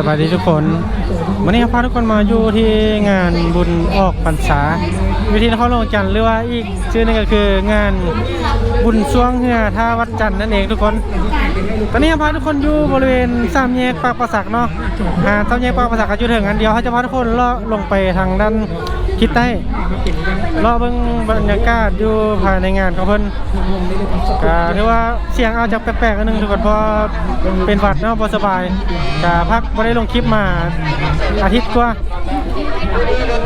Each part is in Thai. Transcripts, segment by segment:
สวัสดีทุกคน วันนี้ครับพาทุกคนมาอยู่ที่งานบุญออกพรรษา วิธีนครหลวงจันทร์หรือว่าอีกชื่อนึงก็คืองานบุญช่วงเฮือท่าวัดจันทร์นั่นเองทุกคน ตอนนี้ครับพาทุกคนอยู่บริเวณสามแยกปากประสักเนาะหาสามแยกปากประสักก็อยู่ถึงอันเดียวเขาจะพาทุกคนเลาะลงไปทางด้าน ทิศใต้เลาะเบิ่งบรรยากาศอยู่ภายในงานของเพิ่นก็ถือว่าเสียงอาจจะแปลกๆอันนึงทุกคนเพราะเป็นหวัดเนาะบ่สบายก็พักบ่ได้ลงคลิปมาอาทิตย์กว่า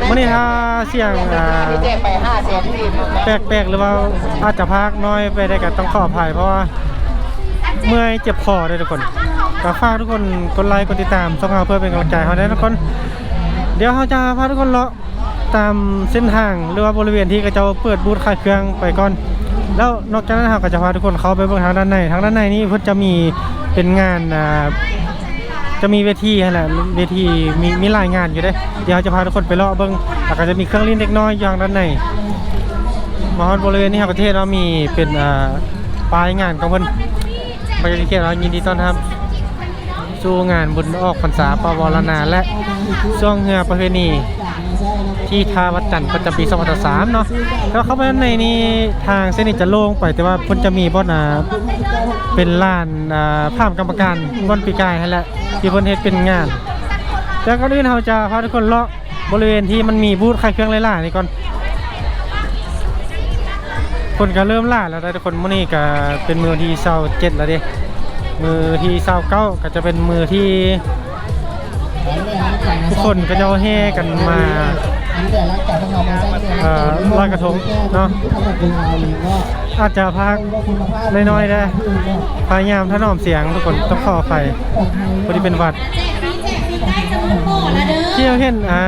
มื้อนี้ถ้าเสียงอ่าแปลกๆหรือว่าอาจจะพักน้อยไปได้ก็ต้องขออภัยเพราะว่าเมื่อยเจ็บคอด้วยทุกคนก็ฝากทุกคนกดไลค์กดติดตามช่องเราเพื่อเป็นกำลังใจให้ได้ทุกคน เดี๋ยวเราจะพาทุกคนเลาะ ตามเส้นทางหรือว่าบริเวณที่กระเจ้าเปิดบูธขายเครื่องไปก่อน แล้วนอกจากนั้นเราก็จะพาทุกคนเข้าไปเบื้องทางด้านในทางด้านในนี่เพิ่นจะมีเป็นงานอ่าจะมีเวทีนั่นแหละเวทีมีมีหลายงานอยู่เด้เดี๋ยวเราจะพาทุกคนไปเลาะเบิ้งแล้วก็จะมีเครื่องเล่นเล็กน้อยอย่างด้านในมาฮอดบริเวณนี้ครับประเทศเรามีเป็นอ่าปลายงานของเพิ่นบรรยากาศเรายินดีต้อนรับสู่งานบุญออกพรรษาปวารณาและช่วงเฮือประเพณี ที่ท่าวัดจันทร์ประจำปี2003เนาะแล้วเข้าไปด้านในนี้ทางเส้นนี้จะโล่งไปแต่ว่าเพิ่นจะมีบ่อนอ่าเป็นลานอ่าภาพกรรมการบ่อนปีกายให้แหละที่เพิ่นเฮ็ดเป็นงานแล้วก็อื่นเราจะพาทุกคนเลาะบริเวณที่มันมีบูธขายเครื่องหลายๆนี่ก่อน คนก็เริ่มล่าแล้วทุกคนมื้อนี้ก็เป็นมือที่27แล้วด้มือที่29ก็จะเป็นมือที่ ทุกคนก็จะแห่กันมา ลากกรามาได้เดือนเอ่อลอยกระทงเนาะอาจจะพักน้อยๆได้พยายามถนอมเสียงทุกคนต้องขออภัยพอดีเป็นวัดเที่เราเห็นอ่า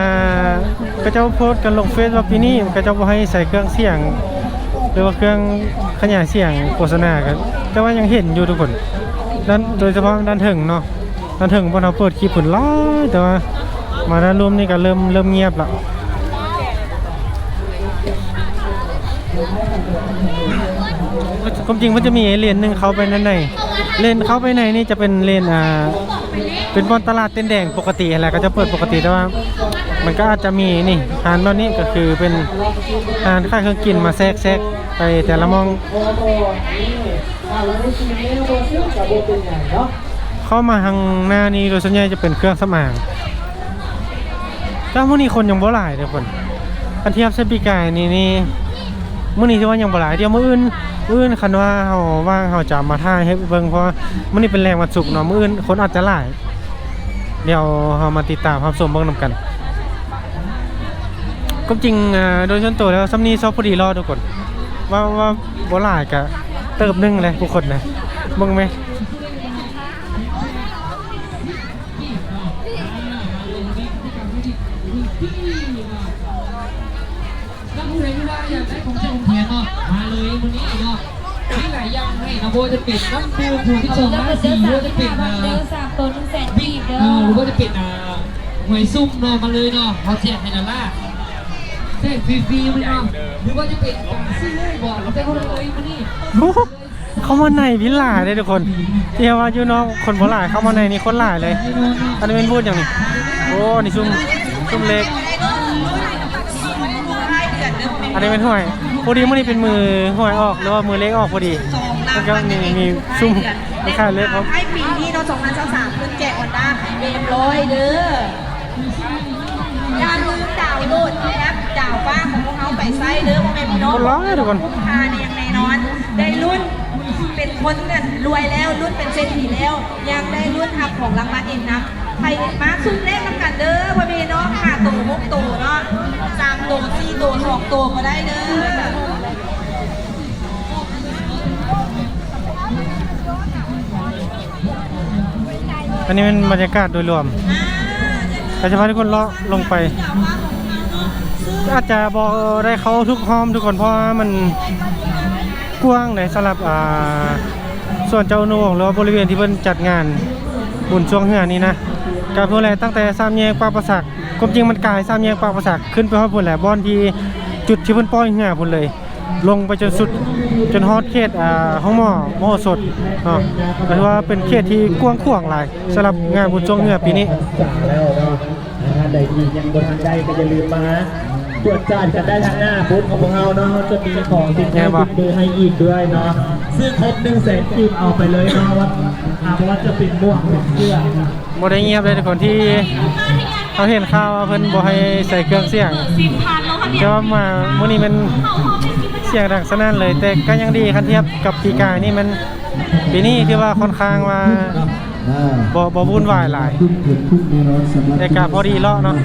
กระเจ้าโพสต์กันลงเฟซว่าปีนี้กระเจ้าบ่ให้ใส่เครื่องเสียง หรือว่าเครื่องขยายเสียงโฆษณากันแต่ว่ายังเห็นอยู่ทุกคนด้านโดยเฉพาะด้านถึงเนาะด้านถึงพอเราเปิดคลิปผลร้ายแต่ว่ามาด้านรวมนี่ก็เริ่มเริ่มเงียบละ ความจริงมันจะมีเลนหนึ่งเขาไปนั่นในเลนเขาไปในนี่จะเป็นเลนอ่าเป็นบอนตลาดเต้นแดงปกติอะไรก็จะเปิดปกติแต่ว่า มันก็อาจจะมีนี่หานตอนนี้ก็คือเป็นหานค่าเครื่องกินมาแทรกแทรกไปแต่ละมองเข้ามาทางหน้านี้โดยส่วนใหญ่จะเป็นเครื่องสำอางแต่มื่อนี้คนยังบ่หลายเด้อคนอันเทียบเซปีกายนี่นี่ มื่อนี้ที่ว่ายังบ่หลายเดียวมื่ออื่นมื้ออื่นคันว่าเฮาว่างเฮาจะมาท่ายให้เบิ่งเพราะมื่อนี้เป็นแรงวันศุกร์เนาะมื่ออื่นคนอาจจะหลาย เดี๋ยวเฮามาติดตามรับชมเบิ่งนํกันก็จริงอ่าโดยส่วนตัวแล้วซัมนี้ซอฟพอดีรอทุกคน ว่าว่าบ่หลายกะเติบหนึงเลยทุกคนนะเบิ่งไหม โบจะปิดน้ำปูผูที่สองน้าสี่โบจะปิดอ่าเด้อสามตัวหนึ่งแสนบีบเด้อออหรือว่าจะปิดอ่าหวยซุ่มเนาะมาเลยเนาะเขาแจกให้ดอลลาแจกฟรีๆเลยเนาะหรือว่าจะปิดซื้อเลยบอกเราได้เขาเลยวันนี้เข้ามาในวิลล่าเลยทุกคนเที่ยวว่าอยู่น้องคนบ่หลายเข้ามาในนี่คนหลายเลย อันนี้เป็นพูดอย่างนี้โอ้นี่ซุ่มซุ่มเล็ก อันนี้เป็นห้อยพอดีมื่อนี้เป็นมือห้อยออกหรือว่ามือเล็กออกพอดี แล้วก็มีมีซุ่มไม่ค่าเล็กครับให้ปีนี้เรา2023คุณแจกวันด้าเบมร้อยเด้ออย่าลืมดาวน์โหลดแอปดาวฟ้าของพวกเขาไปไส้เด้อพ่อแม่พี่น้องคนร้ายทุกคนคุ้มค่าในอย่างแน่นอน ได้รุ่นเป็นคนเนี่ยรวยแล้วรุ่นเป็นเศรษฐีแล้ว ยังได้รุ่นทับของรางวัลเองนะใครมาซุ้มเลขน้ำกันเด้อพ่อแม่พี่น้องค่ะตัวหกตัวเนาะสามตัวสี่ตัวสองตัวก็ได้เด้อ อันนี้เป็นบรรยากาศโดยรวมก็จะพาทุกคนเลาะลงไป อาจจะบอกได้เขาทุกห้อมทุกคนเพราะว่ามันกว้างเลยสำหรับอ่าส่วนเจ้าหนูหรือว่าบริเวณที่เพิ่นจัดงานบุญช่วงเฮือนี้นะกับพวกแหละตั้งแต่สามแยกปากประสักความจริงมันกลายสามแยกปากประสักขึ้นไปฮอดพุ่นแหละบอนที่จุดที่เพิ่นปล่อยเฮือพุ่นเลย ลงไปจนสุด จนฮอดเขตอ่าห้องหม้อมโหสถเนาะก็ถือว่าเป็นเขตที่กว้างขวางหลายสำหรับงานบุญจงเหนือปีนี้จ่าแล้วเนาะถ้าใดที่ยังบนทางใดก็อย่าลืมมาตรวจจ่ายกันได้ทางหน้าบูธของพวกเราเนาะจะมีของติดไม้ติดมือให้อีกด้วยเนาะซึ่งครบหนึ่งแสนกีบเอาไปเลยเนาะว่าอ่าเพราะว่าจะเป็นหม่วงเป็นเสื้อนะบ่ได้เงียบเลยทุกคนที่เขาเห็นข่าวว่าเพิ่นบ่ให้ใส่เครื่องเสียงแต่ว่ามามื้อนี้มันเสียงดังสนั่นเลย แต่ก็ยังดีคันเทียบกับปีกายนี่มันปีนี้ที่ว่าค่อนข้างว่าบ่บ่วุ่นวายหลายแต่ก็พอดีเลาะเนาะ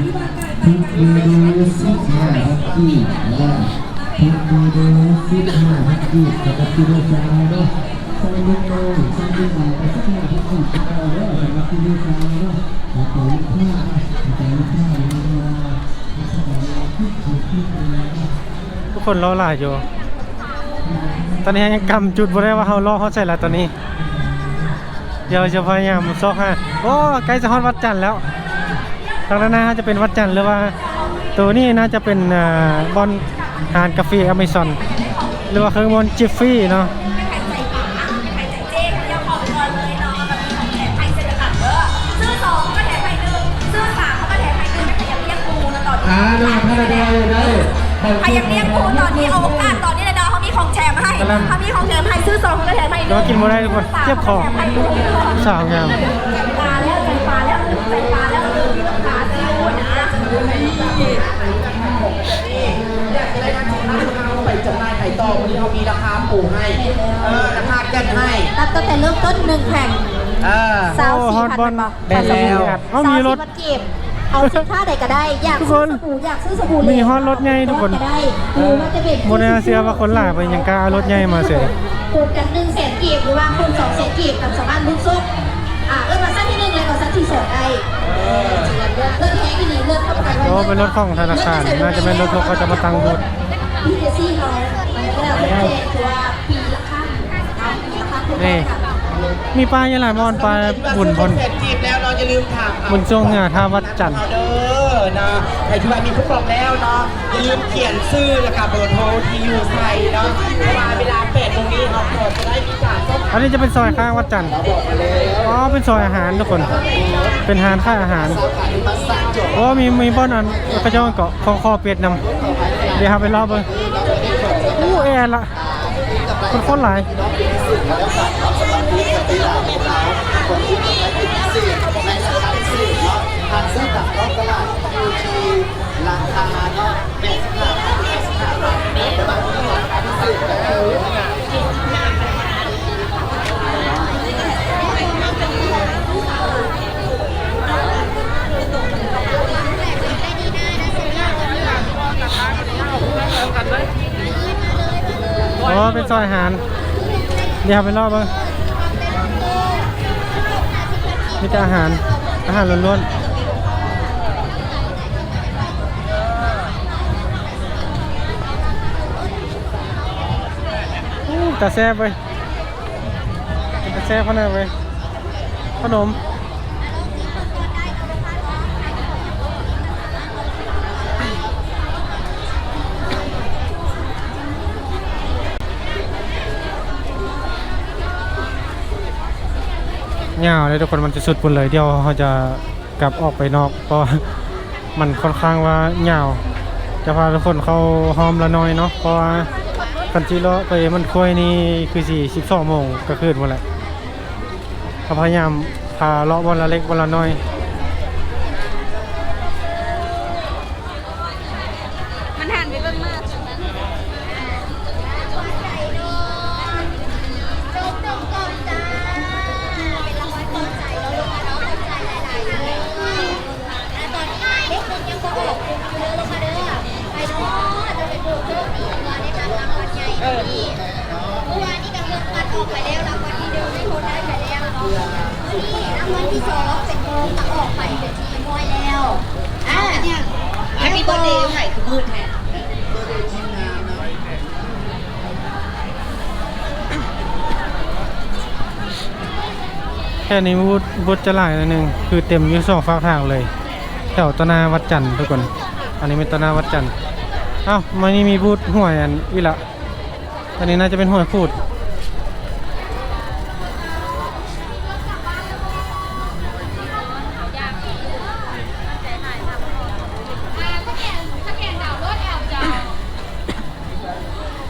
ทุกคนรอหลายอยู่ อนนี้ยังกำจุดบ่ได้ว่าเฮารอเขาใส่แล้วตอนนี้ เดี๋ยวจะพยายามซอกฮะโอ้ใกล้จะฮอดวัดจันทร์แล้วทางด้านหน้าจะเป็นวัดจันทร์หรือว่า ตัวนี้น่าจะเป็นอ่าบอนหานกาแฟอเมซอนหรือว่าเครื่องบอนจิฟฟี่เนาะซื้อสองก็แถมไปหนึ่งซื้อสามก็แถมไปหนึ่งใครอยากเรียกครูนะตอนนี้อ่าเนาะถ้าได้ได้ใครอยากเรียกครูตอนนี้เอา แถมให้เขามีของแถมให้ซื้อสองก็แถมให้หนึ่งเดี๋ยวกินบ่ได้ทุกคนเจ็บคอแถมให้หนึ่งสาวงามปลาแล้วใส่ปลาแล้วใส่ปลาแล้วปลาซิวนะอยากจะได้นักชิมนักเอาไปจำหน่ายไข่ต่อวันนี้เขามีราคาปลูกให้ เออราคาแก้ให้นับตั้งแต่เริ่มต้นหนึ่งแผ่นเออสาวโอ้ฮสี่อตพันบอลบอกได้แล้วเอ้ามีรถสาวสี่พันกีบ เอาสินค้าใดก็ได้ อยากทุกคซื้อนสบู่อยากซื้อสบู่เหลวมีฮอตรถไงทุกคนก็ได้หรือว่าจะเป็นโมนาเซียว่าคนหลายไปยังกล้าเอารถใหญ่มาเสียปลูกกันหนึ่งแสนกีบหรือว่าคนสองแสนกีบกับสามารถลุ้นซุปอ่าเริ่มมาสั้นที่หนึ่งเลยกับสั้นที่สองได้เริ่มแท้ที่นี่เริ่มเข้ากันเพราะว่าเป็นรถของธนาคารน่าจะเป็นรถเขาจะมาตั้งบูธ พี่เจซี่เขาไปแล้วเป็นเจ็ดตัวปีละครั้งเอาปีละครั้งนี่ มีปลาอย่างไรมอนปลาบุญพลเสร็จจีบแล้วเราจะลืมถามบุญช่วงเหนือท่าวัดจันทร์เอาเด้อนะใครที่ว่ามีคูปองแล้วเนาะอย่าลืมเขียนชื่อแล้วกับเบอร์โทรที่อยู่ใส่เนาะเวลาเวลาเป็ดตรงนี้เราเปิดจะได้มีการต้มอันนี้จะเป็นซอยข้างวัดจันทร์อ๋อเป็นซอยอาหารทุกคน เป็นหานค่ายอาหารโอ้มีมีบ้านอันกระจองเกาะคอคอเป็ดนำเดี๋ยวหาไปรอบเบิ่งอู้แอร์ละ คนคนหลาย อ๋อเป็นซอยอาหารเดี๋ยวไปรอบบิ่งมีแต่อาหารอาหารล้วนๆอู้แต่แซ่บเว้ยแต่แซ่บขนาดเว้ยขนม เงาเลยทุกคนมันจะสุดปุ่นเลยเดี๋ยวเขาจะกลับออกไปนอกเพราะมันค่อนข้างว่าเงาจะพาทุกคนเข้าหอมละน้อยเนาะเพราะว่าคันจิโร่ไปมันคุยนี่คือสี่สิบสองโมงก็คืนหมดแหละพยายามพาเลาะวันละเล็กวันละน้อย แฮปปี้เบิร์ดเดย์ไข่คือมืดแทนแค่นี้บูธบูธจะหลายหนิดนึง คือเต็มอยุ่สองฝากทางเลย แถวตะนาวัดจันทร์ทุกคน อันนี้เป็นตะนาวัดจันทร์เอ้ามานี่มีบูธห่วยอันอีละอันนี้น่าจะเป็นห้วยพูด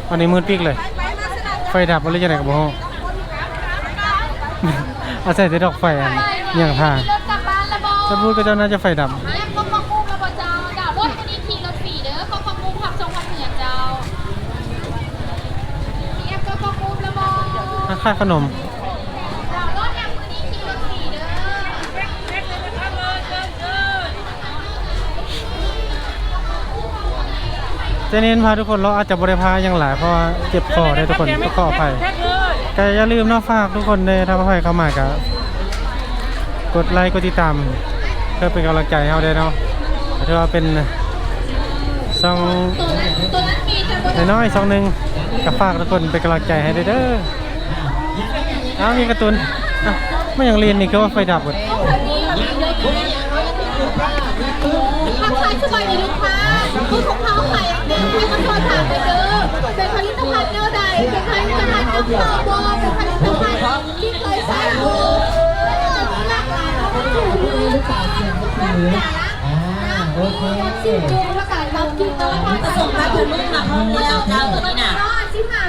อันนี้มืดปิกเลย ไฟดับอะไรจะไหนกับพ่อเอาใส่แต่ดอกไฟอันอย่างทางรถกลับบ้านแล้วบอถ้าพูดก็เจ้าน่าจะไฟดับแม่ก็มาคุ้มแล้วบอเจ้าดาวรถคันนี้ขี่รถฝีเด้อก็มาคุ้มผักชงผักเหนือเจ้ามี เจเน้นพาทุกคนเราอาจจะบริพาอย่างหลายเพราะว่าเจ็บคอได้ทุกคนก็ขออภัยก็อย่าลืมเนาะฝากทุกคนในทำอภัยเข้ามากับกดไลค์กดติดตามเพื่อเป็นกำลังใจให้เราได้เนาะถือว่าเป็นซองตัวนั้นมีแต่บนน้อยๆซองหนึ่งก็ฝากทุกคนเป็นกำลังใจให้ด้วยเด้ออ้าวมีการ์ตูนอ้าวไม่อย่างเรียนนี่ก็ว่าไฟดับหมด เป็นผลิตภัณฑ์น้ำเปล่าบอเป็นผลิตภัณฑ์ที่เคยใช้อยู่หลากหลายเขาไม่ถูกเลยลูกค้าโอเคสิบจุดปราศรับกินแล้วก็ผสมปลาพนุ่มมาพร้อมแล้วเจ้าตัวนี้น่ะ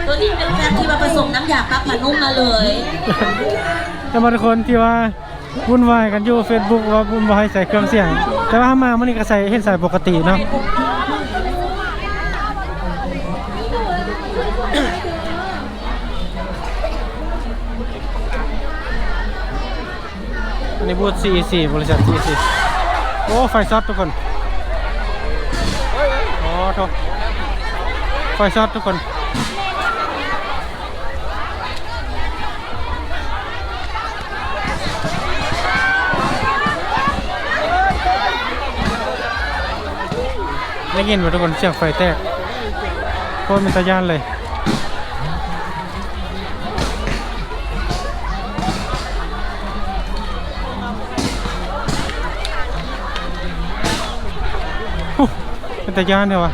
ตัวนี้เป็นการที่มาผสมน้ำยาปลาพนุ่มมาเลยแต่บางคนที่ว่าวุ่นวายกันอยู่ Facebook ว่าวุ่นวายใส่เครื่องเสียง แต่ว่ามามันนี่ก็ใส่เห็นใส่ปกติเนาะ อันนี้บูธ CEC บริษัท CEC โอ้ ไฟช็อตทุกคน โอ้โทษไฟช็อตทุกคนได้ยินไหมทุกคนเสียงไฟแตกโคตรเป็นตะยานเลย เป็นตะย่านเดียววะ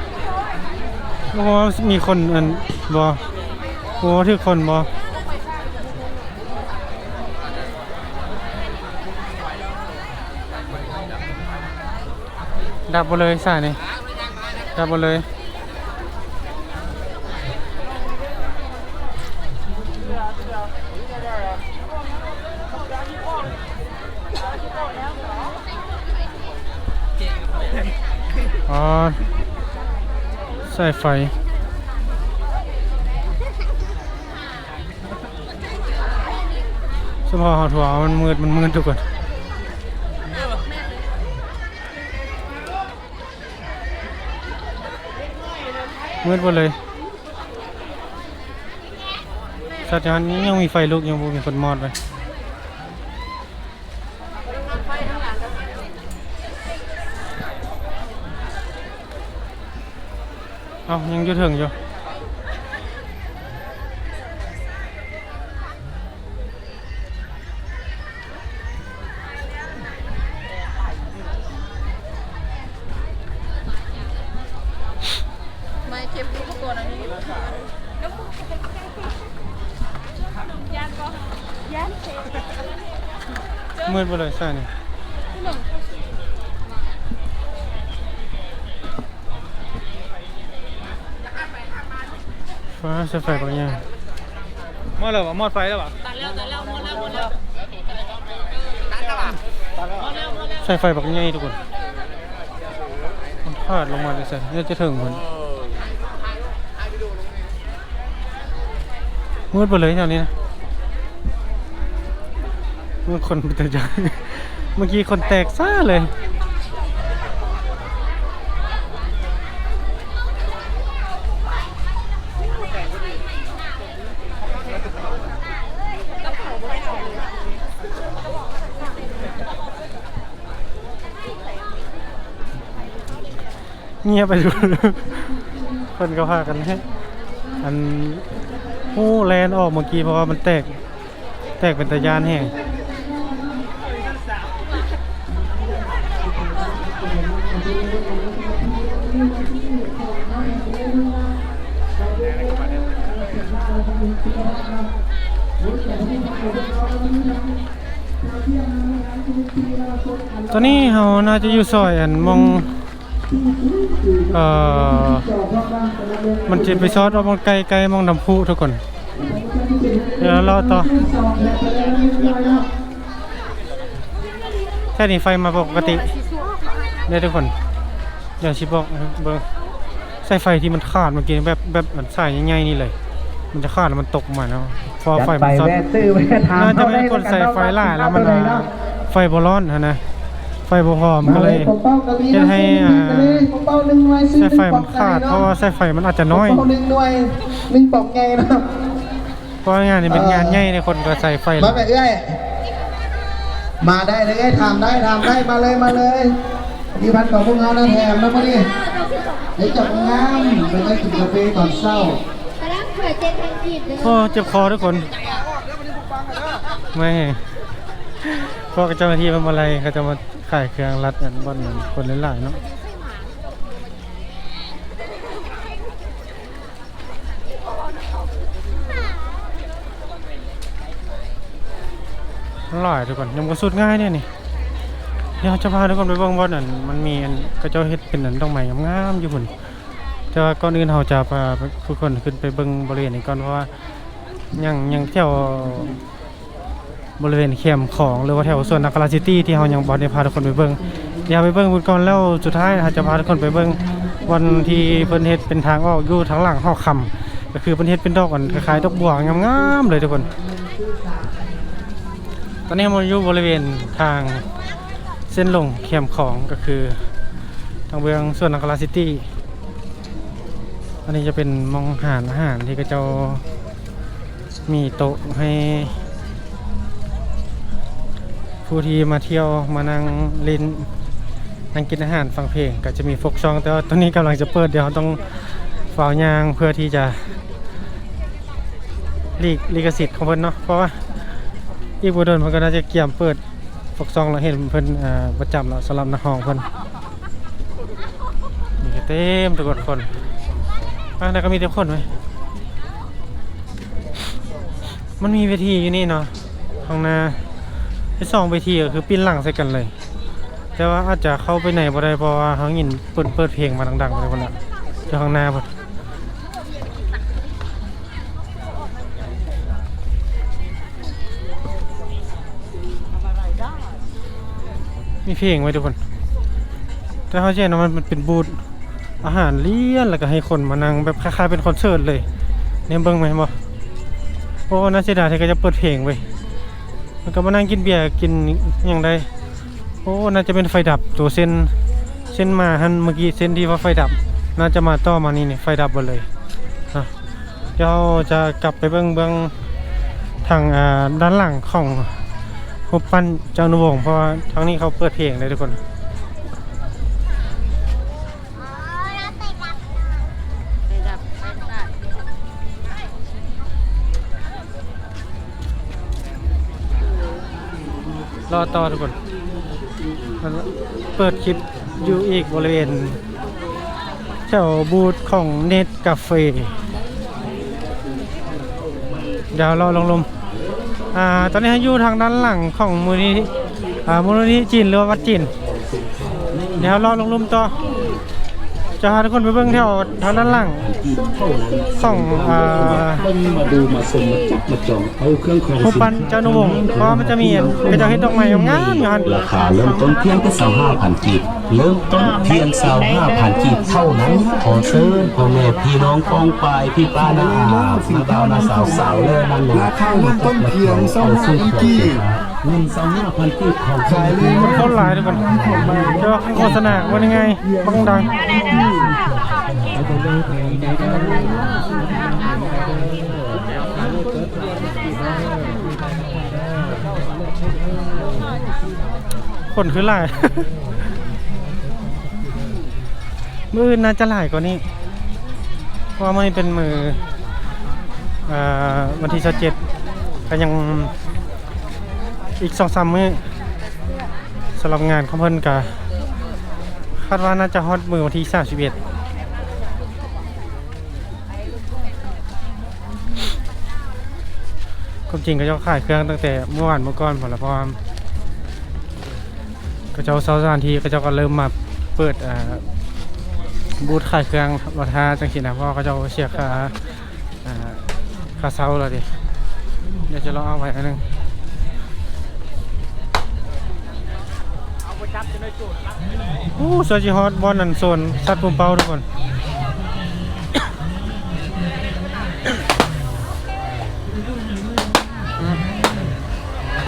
โอ้มีคนอันบอโอ้โหถือคนบอดับหมดเลยสายนี่ดับหมดเลย อ๋อสายไฟสมองหอถัวมันมืด มันมืดทุกคนมืดหมดเลยสัตว์ยานนี้ยังมีไฟลุกยังมีคนมอดเล เอายังอยู่ถึงอยู่มืดหมดเลยใช่นี่ ฟ้าจะไฟบางอย่างมอดเลยวะมอดไฟแล้ววะตัดแล้วตัดแล้วหมดแล้วหมดแล้วตัดแล้วใส่ไฟบางอย่างทุกคนมันพลาดลงมาเลยสิเนี่ยจะถึงเหมือนมืดหมดเลยแถวนี้นะมื่อคนแต่จะเมื่อกี้คนแตกซ่าเลย เงียบไปดูคนก็พากันให้อันหู้แลนออกเมื่อกี้เพราะว่ามันแตก แตกเป็นตะยานแห้งตอนนี้เราน่าจะอยู่ซอยอันมอง เอ่อมันจะไปซอดเอามองไกลไกลมองน้ำพุทุกคนเดี๋ยวเราต่อแค่นี้ไฟมาปกติได้ทุกคนอย่างชิบอกนะครับเบิ้งสายไฟที่มันขาดเมื่อกี้แบบแบบมันสายใหญ่ๆนี่เลย มันจะขาดแล้วมันตกมาเนาะพอไฟมันซอดแวะซื้อแวะถามน่าจะเป็นคนใส่ไฟล่าแล้วมันไฟบอร้อนนะนะ ไฟบอหอมก็เลยจะให้อ่าสายไฟมันขาดเพราะว่าสายไฟมันอาจจะน้อยหนึ่งหน่วยหนึ่งปอกไงนะครับเพราะว่างานนี้เป็นงานใหญ่ในคนก็ใส่ไฟมาแม่เอ้ยมาได้เลยเอ้ยทำได้ทำได้มาเลยมาเลยดีพันของพวกเรานะแถมนะพอดีเดี๋ยวจับงามไปได้กินกาแฟตอนเช้ากระด้างเผื่อเจ็ดพันกีบเลยโอ้เจ็บคอทุกคนไม่พวกเจ้าหน้าที่มันมาอะไรเขาจะมา ขายเครื่องรัดอันบอนคนหลายๆเนาะอร่อยทุกคนยังก็สุดง่ายเนี่ยนี่เดี๋ยวจะพาทุกคนไปเบิ่งบอนอันมันมีอันก็เจ้าเฮ็ดเป็นอันดอกไม้งามๆอยู่พุ่นแต่ว่าก่อนอื่นเราจะพาทุกคนขึ้นไปเบิ่งบริเวณนี้ก่อนเพราะว่ายังยังเที่ยว บริเวณเข้มของหรือว่าแถวส่วนนักราซิตี้ที่เรายังบอได้พาทุกคนไปเบิ่งเดี๋ยวไปเบิ่งบุญก่อนแล้วสุดท้ายเราจะพาทุกคนไปเบิ่งวันที่เพิ่นเฮ็ดเป็นทางออกอยู่ทางหลังหอคำก็คือเพิ่นเฮ็ดเป็นดอกอันคล้ายๆดอกบัวงามๆเลยทุกคน ตอนนี้เราอยู่บริเวณทางเส้นลงเข้มของก็คือ ทางเบืองส่วนนักราซิตี้อันนี้จะเป็นมองหารอาหารที่กระเจ้ามีโต๊ะให้ ผู้ที่มาเที่ยวมานั่งลินนั่งกินอาหารฟังเพลง ก็จะมีฟกซอง แต่ว่าตอนนี้กำลังจะเปิดเดี๋ยวเราต้องฝ่าวยางเพื่อที่จะลีกลิขสิทธิ์ของเพิ่นเนาะเพราะว่าอีกบุดนมันก็น่าจะเกี่ยมเปิดฟกซองเราเห็นเพิ่นอ่าประจำแล้วสำหรับนักร้องเพิ่นมีเต็มทุกคนอะแล้วก็มีแต่คนไหมมันมีเวทีอยู่นี่เนาะข้างหน้า ไอ้สองเวทีก็คือปิ้นหลังใส่กันเลย แต่ว่าอาจจะเข้าไปไหนบ่ได้เพราะว่าเขายินเปิดเปิดเพลงมาดังๆเลยคนละเจ้าข้างหน้าพอดมีเพลงไว้ทุกคน แต่เขาเช่นว่ามันเป็นบูธอาหารเลี้ยนแล้วก็ให้คนมานั่งแบบคล้ายๆเป็นคอนเสิร์ตเลยเนี่ยเบิ่งไหมบ่โอ้น่าเสียดายที่ก็จะเปิดเพลงไว้ แล้วก็มานั่งกินเบียร์กินอย่างใดโอ้น่าจะเป็นไฟดับตัวเส้นเส้นมาฮันเมื่อกี้เส้นที่ว่าไฟดับ น่าจะมาต่อมานี่นี่ไฟดับหมดเลยนะเดี๋ยวเราจะกลับไปเบื้องเบื้องทางด้านหลังของรูปปั้นเจ้าหนุวงศ์เพราะว่าทางนี้เขาเปิดเพลงเลยทุกคน อต่อทุกคนเปิดคลิปอยู่อีกบริเวณแถวบูธของเน็ตกาเฟ่เดี๋ยวรอลงลมอ่าตอนนี้อยู่ทางด้านหลังของมูลนิธิอ่ามูลนิธิจีนหรือวัดจีนเดี๋ยวรอลงลมต่อ จะพาทุกคนไปเบิ่งแถวทางด้านหลังของอ่ามาดูมาชมมาจับมาจองเอาเครื่องคองรูปปั้นเจ้าหนุวงศ์เพราะว่ามันจะมีอันเป็นเจ้าเฮ็ดดอกไม้งามๆอยู่หันราคาเริ่มต้นเพียงแค่สาวห้าพันกีบเริ่มต้นเพียงสาวห้าพันกีบเท่านั้นขอเชิญพ่อแม่พี่น้องกองปลายพี่ป้าน้าอานาดาวนาสาวสาวเล่นั่นนะราคาเริ่มต้นเพียงสาวห้าพันกีบ เงินสาวห้าพันกีบของขายเลยมันเข้าหลายทุกคนเดี๋ยวโฆษณาว่ายังไงบังดังคนคือหลายมือน่าจะหลายกว่านี้เพราะว่ามันเป็นมืออ่าวันที่เจ็ดก็ยัง อีกสองสามมื้อสำหรับงานของเพิ่นกะคาดว่าน่าจะฮอตมือวันที่สามสิบเอ็ดความจริงก็จ้าขายเครื่องตั้งแต่เมื่อวานเมื่อก่อนพอละพราะว่าก็จ้าเซาสถานที่ก็จ้าก็เริ่มมาเปิดบูธขายเครื่องรถฮาจังซี่นะเพราะว่าเขาเจ้าเสียค่าค่าเซาแล้วดิเดี๋ยวจะลองเอาไว้อันหนึง โอ้โซจิฮอตบอลนั่นโซนสัตว์ปุ่มเป้าทุกคน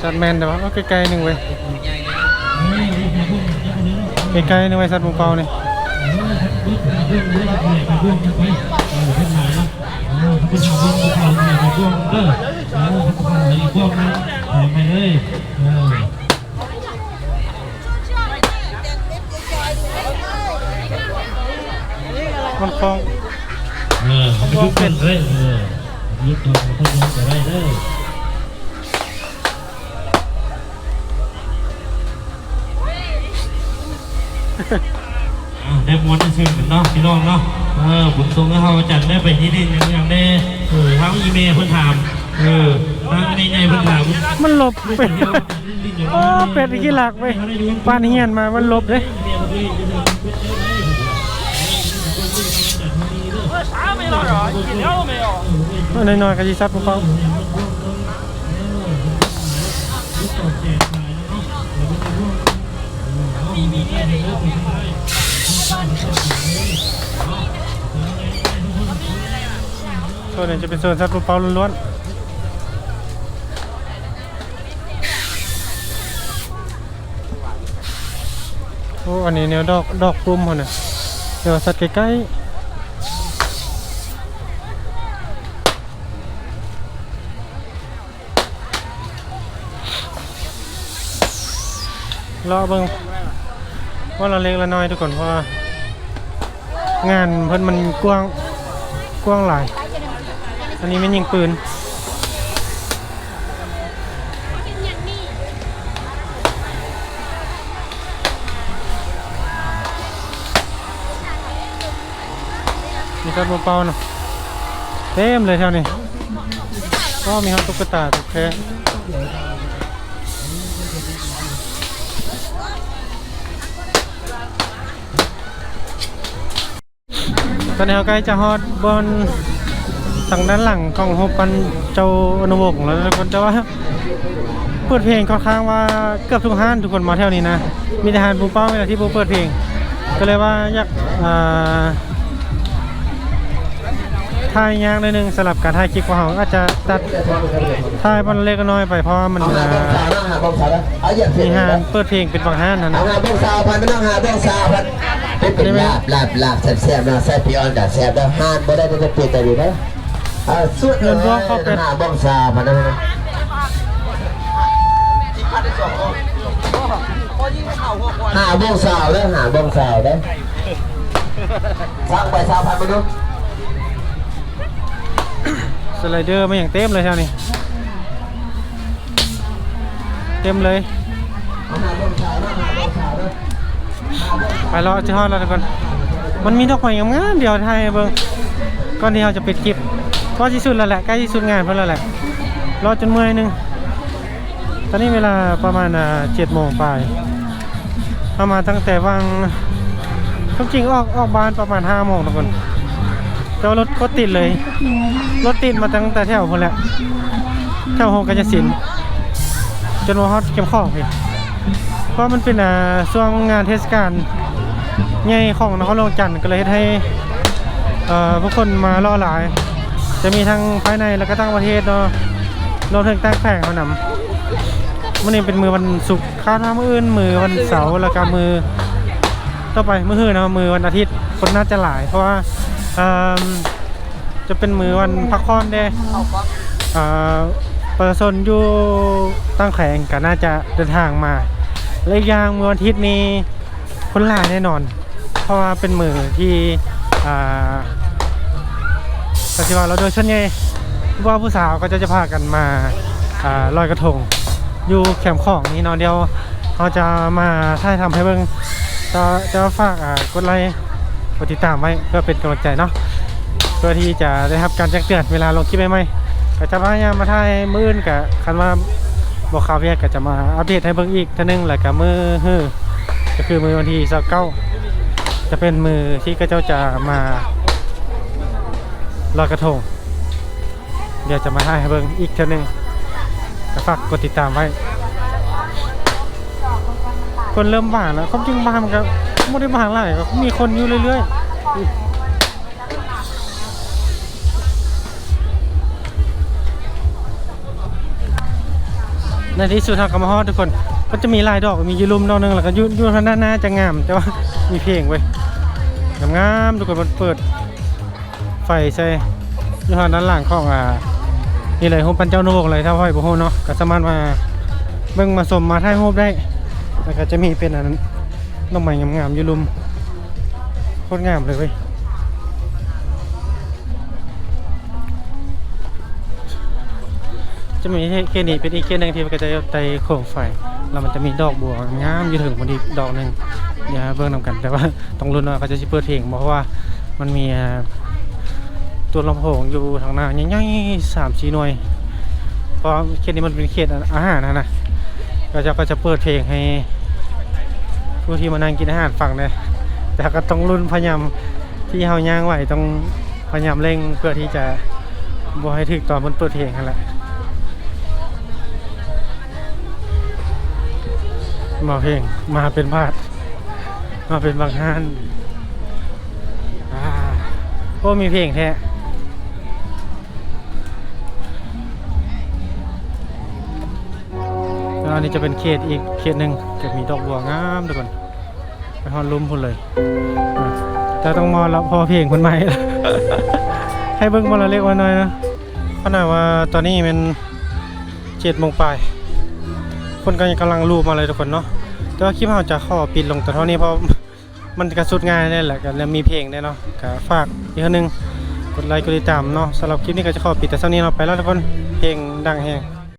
สัตว์แมนแต่ว่าเอาไกล้ๆหนึ่งเว้ยไกล้ๆหนึ่งเว้ยสัตว์หมูเปาเนี่ย มันคลองเออยุบเป็นเลยเออยุบตัวเขาย้อนไปได้เลยได้มวนได้ชื่นเนาะพี่น้องเนาะเออบุญทรงก็เขาจัดได้ไปที่ดินอย่างอย่างได้เออทั้งอีเมลเพิ่นถามเออทั้งในในเพิ่นถามมันหลบเป็ดโอ้เป็ดกกี่หลักไปปานเฮียนมามันหลบเลย น้อยๆก็จีซัดหมูเปาโซนนี้จะเป็นโซนซัดหมูเปาล้วนโอ้ อันนี้แนวดอก ดอกปุ่มเขาเนี่ยเดี๋ยวสัตว์ใกล้ๆ เรอเบิ่งว่าเราเล็กละน้อยทุกคนเพราะงานเพิ่นมันกว้างกว้างหลาย อันนี้ไม่ยิงปืนมีการเบาเนาะเต็มเลยแถวนี้ก็มีห้องตุ๊กตาตุ๊กแค ตอนนี้เราใกล้จะฮอดบนทางด้านหลังของโฮปันเจ้าอนุวงศ์แล้วทุกคนจะว่าเปิดเพลงค่อนข้างว่าเกือบทุกห้านทุกคนมาแถวนี้นะ มีแต่ห้านปูเป้าเวลาที่ปูเปิดเพลง ก็เลยว่าอยากอ่าถ่ายยากหนิดนึงสลับการถ่ายคลิปของเราอาจจะตัดถ่ายบอลเล็กน้อยไปเพราะว่ามันเอาหาอ่าบ้องสาวนะหาบ้องสาวนะเอาอย่าเสีมียหานเปิดเพลงเป็นบางห้านนะเอานะ หาบ้องสาวพันไม่ต้องหาบ้องสาวพันเป็นเป็นลาบลาบลาบแซ่บๆนะแซ่บพี่ออนกับแซ่บแล้วห้านบ่ได้จะเปลี่ยนแต่ดีนะอ่าสุดเลยหาบ้องสาวพันนะหาบ้องสาวแล้วหาบ้องสาวได้สร้างไปสาวพันมาดูสไลเดอร์มาอย่างเต็มเลยเท่านี้เต็มเลยเอาหาบ้องสาวนะหาบ้องสาวนะ ไปรอจะฮอดแล้วทุกคนมันมีดอกไม้งามๆเดี๋ยวถ่ายเบิ่งก่อนที่เราจะปิดคลิปก็ที่สุดแล้วแหละใกล้ที่สุดงานเพิ่นแล้วแหละรอจนเมื่อยหนึงตอนนี้เวลาประมาณเจ็ดโมงไปเอามาตั้งแต่วังความจริงออกออกบ้านประมาณห้าโมงทุกคนแต่ว่ารถก็ติดเลย รถติดมาตั้งแต่แถวพนแหละแถวหงกาญสินจนว่าฮอตเก็บข้องพี่ ราะมันเป็นอ่าช่วงงานเทศกาลใหญ่ของนครหลวงจันทร์ก็เลยให้เอ่อผู้คนมาล่อหลาย จะมีทั้งภายในแล้วก็ต่างประเทศเนาะรวมถึงต่างแฝงเขานำมันนี่เป็นมือวันศุกร์คาดว่ามืออื่นมือวันเสาร์แล้วก็มือต่อไปมืออื่นเนาะมือวันอาทิตย์คนน่าจะหลาย เพราะว่าเออจะเป็นมือวันพักผ่อนเด้อ่าประชาชนอยู่ตั้งแขงก็น่าจะเดินทางมา และยางมืออาทิตย์นี้คนลาแน่นอน เพราะว่าเป็นมือที่อ่าก็สิว่าเราโดยเช่นไงว่าผู้สาวก็จะจะพากันมาอ่าลอยกระทง อยู่แคมป์ของนี้นาะเดียวเราจะมาถ่ายทำให้เบิ่งจะจะฝากอ่ากดไลค์กดติดตามไว้เพื่อเป็นกำลังใจเนาะเพื่อที่จะได้รับการแจ้งเตือนเวลาลงคลิปใหม่ๆก็จะพยายามมาถ่ายมื่นกับคันว่า บอกข่าวเวียกก็จะมาอัปเดตให้เบิ่งอีกท่านึงแหล้วก็มือฮือก็คือมือวันที่29จะเป็นมือที่ก็เจ้าจะมาลอยกระทง เดี๋ยวจะมาให้เบิ่งอีกท่านึงก็ฝากกดติดตามไว้ คนเริ่มบ้านแล้วความจริงบ้านมันก็ไม่ได้บ้านหลายก็มีคนอยู่เรื่อยๆ ในที่สุดทางกรรมฮอดทุกคน ก็จะมีลายดอกมียูรุมดอกหนึงแล้วก็ยูอยูทางด้านหน้าจะงาม แต่ว่ามีเพลงเว้ยงามๆทุกคนเปิด ไฟใช่ยูทางด้านหลังของอ่านี่เลยโฮมปันเจ้าโนกเลยถ้าพ่อยบ่โฮเนาะก็สามารถมาเบิ่งมาสมมาถ่ายรูปได้ แล้วก็จะมีเป็นอันนั้นดอกไม้งามๆยู่ลุมโคตรงามเลยเว้ย จะมีเคสนี้เป็นอีกเคสหนึ่งที่ก็จะไต่โคมไฟแล้วมันจะมีดอกบัวงามอยู่ถึงพอดีดอกหนึ่งเดี๋ยวเบิ่งนำกันแต่ว่าต้องลุ้นว่าเขาจะสิเปิดเพลงเพราะว่ามันมีตัวลำโพงอยู่ทางหน้าใหญ่ๆสามสี่หน่วยเพราะเขตนี้มันเป็นเขตอาหารนะนะก็จะก็จะเปิดเพลงให้ผู้ที่มานั่งกินอาหารฟังเลยแต่ก็ต้องรุ่นพยายามที่เฮาย่างไหวต้องพยายามเร่งเพื่อที่จะบ่ให้ถึกตอนมันเปิดเพลงนั่นแหละ มาเพลงมาเป็นพาดมาเป็นบางฮานอ่าโอ้มีเพลงแท้อันนี้จะเป็นเขตอีกเขตหนึ่งจะมีดอกบัวงามทุกคนไปฮอนลุ่มพุ่นเลยอะแต่ต้องมอแล้วพอเพลงคนใหม่ให้เบิ้งมาละเล็กว่าน้อยนะขนาดว่าตอนนี้เป็นเจ็ดโมงปลาย คนก็กำลังรูปมาเลยทุกคนเนาะแต่ว่าคลิปเราจะขอปิดลงแต่เท่านี้เพราะมันกระสุดง่ายนี่แหละกันมีเพลงได้เนาะก็ฝากอีกคนหนึงกดไลค์กดติดตามเนาะสำหรับคลิปนี้ก็จะขอปิดแต่เท่านี้เนาะไปแล้วทุกคนเพลงดังแฮง